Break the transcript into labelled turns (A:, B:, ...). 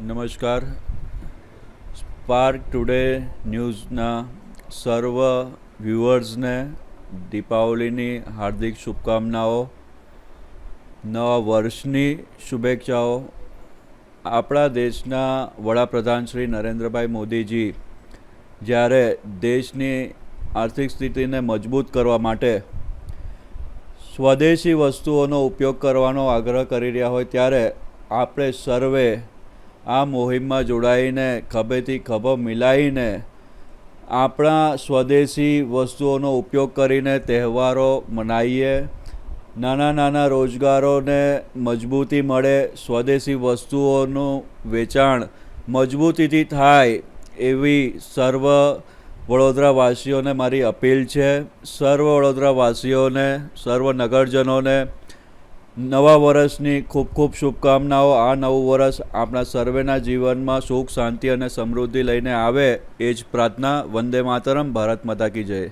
A: નમસ્કાર. Spark today ન્યૂઝના સર્વ વ્યુઅર્સને દીપાવલીની હાર્દિક શુભકામનાઓ, નવા વર્ષની શુભેચ્છાઓ. આપણા દેશના વડાપ્રધાન શ્રી નરેન્દ્રભાઈ મોદીજી જ્યારે દેશની આર્થિક સ્થિતિને મજબૂત કરવા માટે સ્વદેશી વસ્તુઓનો ઉપયોગ કરવાનો આગ્રહ કરી રહ્યા હોય ત્યારે આપણે સર્વે આ મુહિમમાં જોડાઈને, ખભેથી ખભો મિલાવીને આપણા સ્વદેશી વસ્તુઓનો ઉપયોગ કરીને તહેવારો મનાવીએ નાના નાના રોજગારોને મજબૂતી મળે, સ્વદેશી વસ્તુઓનું વેચાણ મજબૂતીથી થાય એવી સર્વ વડોદરાવાસીઓને મારી અપીલ છે. સર્વ વડોદરાવાસીઓને, સર્વ નગરજનોને નવા વર્ષની ખૂબ ખૂબ શુભકામનાઓ. આ નવું વર્ષ આપણા સર્વેના જીવનમાં સુખ, શાંતિ અને સમૃદ્ધિ લઈને આવે. એ જ પ્રાર્થના વંદે માતરમ, ભારત માતા કી જય.